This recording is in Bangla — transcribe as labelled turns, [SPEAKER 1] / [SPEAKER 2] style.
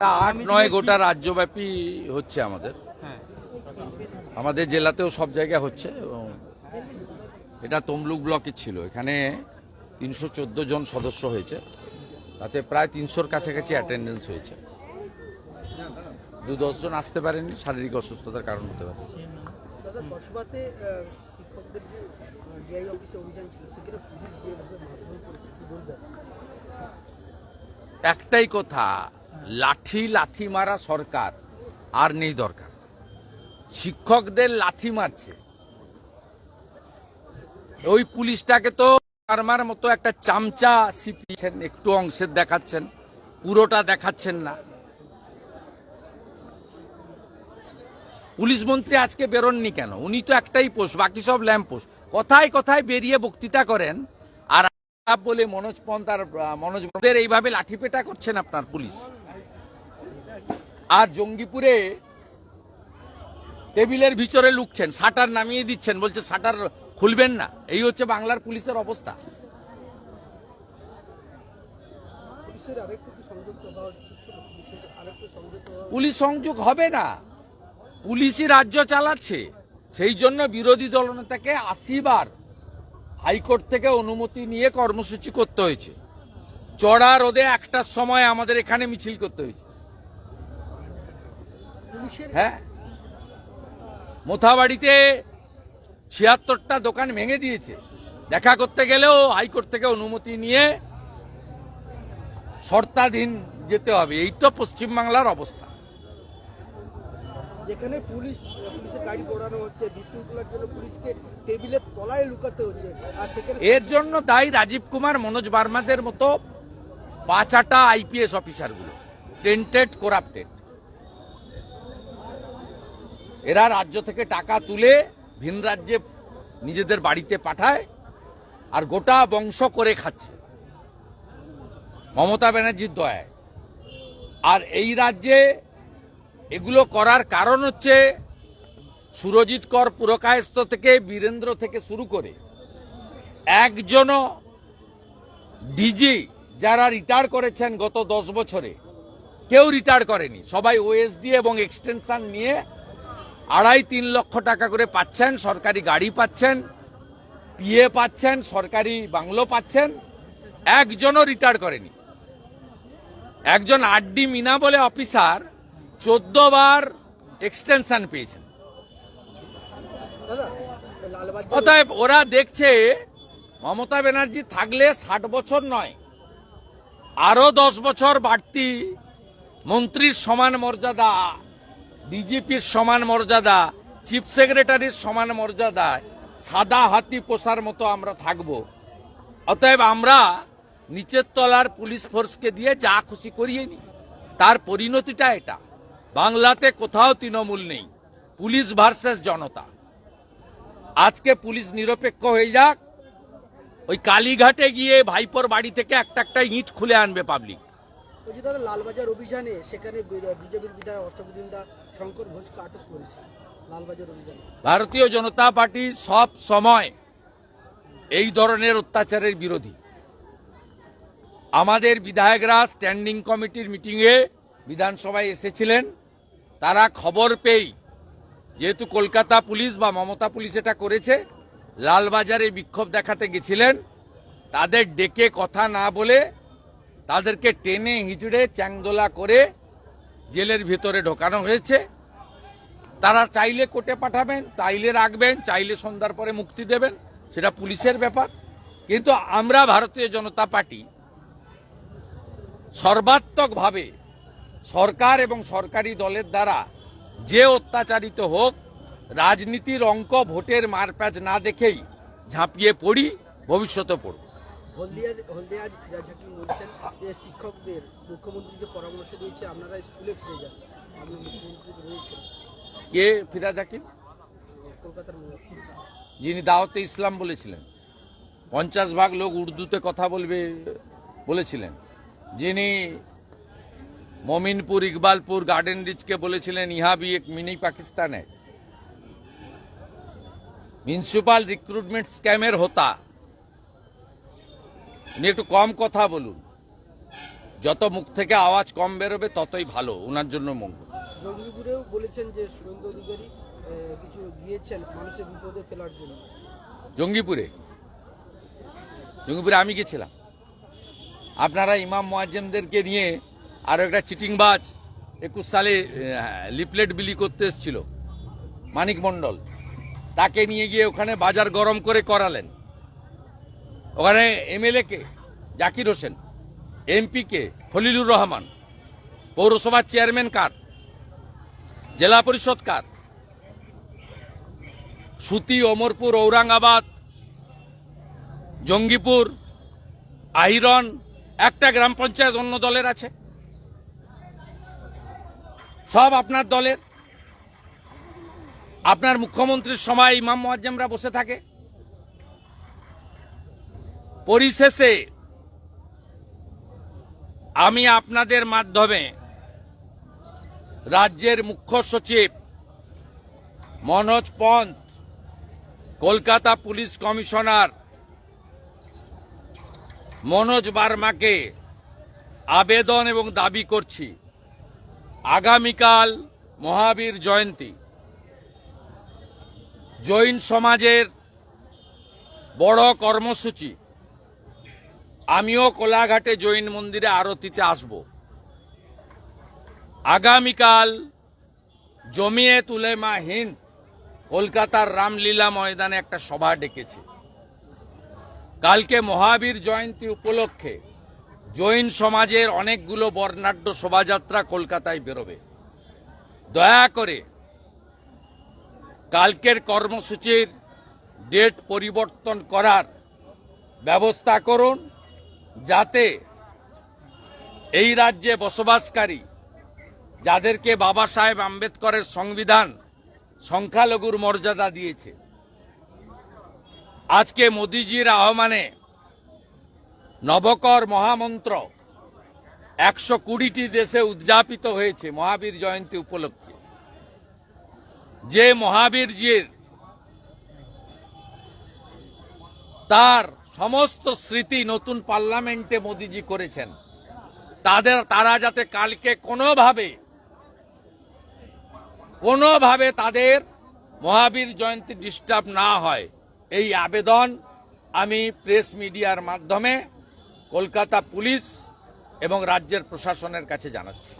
[SPEAKER 1] আট নয় গোটা রাজ্যব্যাপী হচ্ছে আমাদের।
[SPEAKER 2] হ্যাঁ।
[SPEAKER 1] আমাদের জেলাতেও সব জায়গায় হচ্ছে এবং এটা তমলুক ব্লকে ছিল। এখানে তিনশো চোদ্দ জন সদস্য হয়েছে। তাতে প্রায় তিনশোর কাছাকাছি অ্যাটেন্ডেন্স হয়েছে। দু দশজন আসতে পারেনি শারীরিক অসুস্থতার কারণ হতে পারে। একটাই কথা লাঠি লাথি মারা সরকার, আর নেই দরকার। শিক্ষকদের লাথি মারছে। ওই পুলিশটাকে তো মারমার মতো একটা চামচা সিপিয়েছেন একটু অংশের দেখাচ্ছেন, পুরোটা দেখাচ্ছেন না। পুলিশ মন্ত্রী আজকে বেরোননি কেন? উনি তো একটাই পোস্ট, বাকি সব ল্যাম্প পোস্ট। কথায় কথায় বেরিয়ে বক্তৃতা করেন, আর বলে মনোজ পন্থ আর মনোজ এইভাবে লাঠিপেটা করছেন আপনার পুলিশ। আর জঙ্গিপুরে টেবিলের ভিতরে লুকছেন শাটার নামিয়ে দিচ্ছেন বলছে শাটার খুলবেন না। এই হচ্ছে বাংলার পুলিশের অবস্থা। পুলিশ সংযোগ হবে না। পুলিশই রাজ্য চালাচ্ছে। সেই জন্য বিরোধী দলনেতাকে আশিবার হাইকোর্ট থেকে অনুমতি নিয়ে কর্মসূচি করতে হয়েছে। চড়া রোদে একটার সময় আমাদের এখানে মিছিল করতে হয়েছে। হ্যাঁ? মোথাবাড়িতে ছিয়াত্তরটা দোকান ভেঙে দিয়েছে। দেখা করতে গেলেও হাইকোর্ট থেকে অনুমতি নিয়ে শর্তাধীন যেতে হবে। এই তো পশ্চিমবাংলার অবস্থা।
[SPEAKER 3] যেখানে পুলিশ পুলিশের গাড়ি দৌড়ানো হচ্ছে বিশৃঙ্খলার জন্য পুলিশকে টেবিলের তলায় লুকাতে হচ্ছে আর সেখানে
[SPEAKER 1] এর জন্য দায়ী রাজীব কুমার মনোজ বার্মাদের মতো পাঁচাটা আইপিএস অফিসারগুলো টেন্টেড করাপ্টেড। এরা রাজ্য থেকে টাকা তুলে ভিন রাজ্যে নিজেদের বাড়িতে পাঠায় আর গোটা বংশ করে খাচ্ছে। মমতা ব্যানার্জির দয়ায়। আর এই রাজ্যে এগুলো করার কারণ হচ্ছে সুরজিৎ কর পুরকায়স্ত থেকে বীরেন্দ্র থেকে শুরু করে একজনও ডিজি যারা রিটায়ার করেছেন গত দশ বছরে, কেউ রিটায়ার করেনি। সবাই ওএসডি এবং এক্সটেনশন নিয়ে আড়াই তিন লক্ষ টাকা করে পাচ্ছেন, সরকারি গাড়ি পাচ্ছেন পিএ পাচ্ছেন, সরকারি বাংলো পাচ্ছেন, একজনও রিটায়ার করেনি। একজন আরডি মিনা বলে অফিসার চোদ্দ বার এক্সটেনশন পেয়েছেন। অতএব ওরা দেখছে মমতা ব্যানার্জি থাকলে ষাট বছর নয় আরও দশ বছর বাড়তি মন্ত্রীর সমান মর্যাদা ডিজিপির সমান মর্যাদা, চিফ সেক্রেটারির সমান মর্যাদায় সাদা হাতি পোষার মতো আমরা থাকব। অতএব আমরা নিচের তলার পুলিশ ফোর্সকে দিয়ে যা খুশি করিয়ে নি তার পরিণতিটা এটা। বাংলাতে কোথাও তৃণমূল নেই। পুলিশ ভার্সেস জনতা। আজকে পুলিশ নিরপেক্ষ হয়ে যাক। ওই কালীঘাটে গিয়ে ভাইপোর বাড়ি থেকে একটা একটা ইট খুলে আনবে পাবলিক
[SPEAKER 3] বলছি দাদা লালবাজার অভিযানে সেখানে বিজেপির বিধায়ক শঙ্কর ঘোষকে আটক করেছে লালবাজার অভিযানে।
[SPEAKER 1] ভারতীয় জনতা পার্টি সব সময় এই ধরনের অত্যাচারের বিরোধী। আমাদের বিধায়করা স্ট্যান্ডিং কমিটির মিটিংয়ে বিধানসভায় এসেছিলেন। তারা খবর পেয়েই যেহেতু কলকাতা পুলিশ বা মমতা পুলিশ এটা করেছে, লালবাজারে বিক্ষোভ দেখাতে গেছিলেন। তাদের ডেকে কথা না বলে তাদেরকে টেনে হিঁচড়ে চ্যাংদোলা করে জেলের ভেতরে ঢোকানো হয়েছে। তারা চাইলে কোর্টে পাঠাবেন, চাইলে রাখবেন, চাইলে সন্ধ্যার পরে মুক্তি দেবেন, সেটা পুলিশের ব্যাপার। কিন্তু আমরা ভারতীয় জনতা পার্টি সর্বাত্মকভাবে সরকার এবং সরকারি দলের দ্বারা যে অত্যাচারিত হোক, রাজনীতির অঙ্ক ভোটের মারপ্যাচ না দেখেই ঝাঁপিয়ে পড়ি, ভবিষ্যতে পড়ব।
[SPEAKER 3] বলছেন যে শিক্ষকদের মুখ্যমন্ত্রী যে পরামর্শ দিয়েছে আপনারা স্কুলে ফিরে যান। আপনি মুখ্যমন্ত্রী রয়েছেন।
[SPEAKER 1] কে ফিরাজ
[SPEAKER 3] কলকাতার
[SPEAKER 1] যিনি দাওয়াতে ইসলাম বলেছিলেন। পঞ্চাশ ভাগ লোক উর্দুতে কথা বলবে বলেছিলেন। যিনি মমিনপুর ইকবালপুর গার্ডেন রিচকে বলেছিলেন ইহা বি এক মিনি পাকিস্তানে মিউনিসিপাল রিক্রুটমেন্ট স্ক্যামের হতা। উনি একটু কম কথা বলুন। যত মুখ থেকে আওয়াজ কম বেরোবে ততই ভালো। ওনার জন্য মঙ্গল।
[SPEAKER 3] জঙ্গিপুরেও বলেছেন যে শুভেন্দু অধিকারী কিছু গিয়েছেন মানুষের বিপদে ফেলার জন্য।
[SPEAKER 1] জঙ্গিপুরে? জঙ্গিপুরে আমি গেছিলাম। আপনারা ইমাম মোয়াজ্জেমদেরকে নিয়ে আরও একটা চিটিংবাজ একুশ সালে লিপলেট বিলি করতে এসেছিল মানিক মণ্ডল। তাকে নিয়ে গিয়ে ওখানে বাজার গরম করে করালেন। ওখানে এমএলএ কে? জাকির হোসেন। এমপি কে? খলিলুর রহমান। পৌরসভার চেয়ারম্যান কার? জেলা পরিষদ কার? সুতি, অমরপুর, ঔরঙ্গাবাদ, জঙ্গিপুর, আহিরন, একটা গ্রাম পঞ্চায়েত অন্য দলের আছে। সব আপনার দলের। আপনার মুখ্যমন্ত্রীর সময় ইমাম মোয়াজ্জেমরা বসে থাকে। পরিশেষে আমি আপনাদের মাধ্যমে রাজ্যের মুখ্য সচিব মনোজ পন্থ, কলকাতা পুলিশ কমিশনার মনোজ বার্মাকে আবেদন এবং দাবি করছি, আগামীকাল মহাবীর জয়ন্তী। জৈন সমাজের বড় কর্মসূচি। আমিও কোলাঘাটে জৈন মন্দিরে আরতিতে আসব। আগামীকাল জমিয়ে তুলেমা হিন্দ কলকাতার রামলীলা ময়দানে একটা সভা ডেকেছে। কালকে মহাবীর জয়ন্তী উপলক্ষে জৈন সমাজের অনেকগুলো বর্ণাঢ্য শোভাযাত্রা কলকাতায় বেরোবে। দয়া করে কালকের কর্মসূচির ডেট পরিবর্তন করার ব্যবস্থা করুন। যাতে এই রাজ্যে বসবাসকারী, যাদেরকে বাবা সাহেব আম্বেদকরের সংবিধান সংখ্যালঘুর মর্যাদা দিয়েছে, আজকে মোদিজির আহ্বানে নবকর মহামন্ত্র একশো কুড়িটি দেশে উদযাপিত হয়েছে মহাবীর জয়ন্তী উপলক্ষে। যে মহাবীরজির তার সমস্ত স্মৃতি নতুন পার্লামেন্টে মোদিজি করেছেন। তাদের, তারা যাতে কালকে কোনোভাবে কোনোভাবে তাদের মহাবীর জয়ন্তী ডিস্টার্ব না হয়। এই আবেদন আমি প্রেস মিডিয়ার মাধ্যমে কলকাতা পুলিশ এবং রাজ্যের প্রশাসনের কাছে জানাচ্ছি।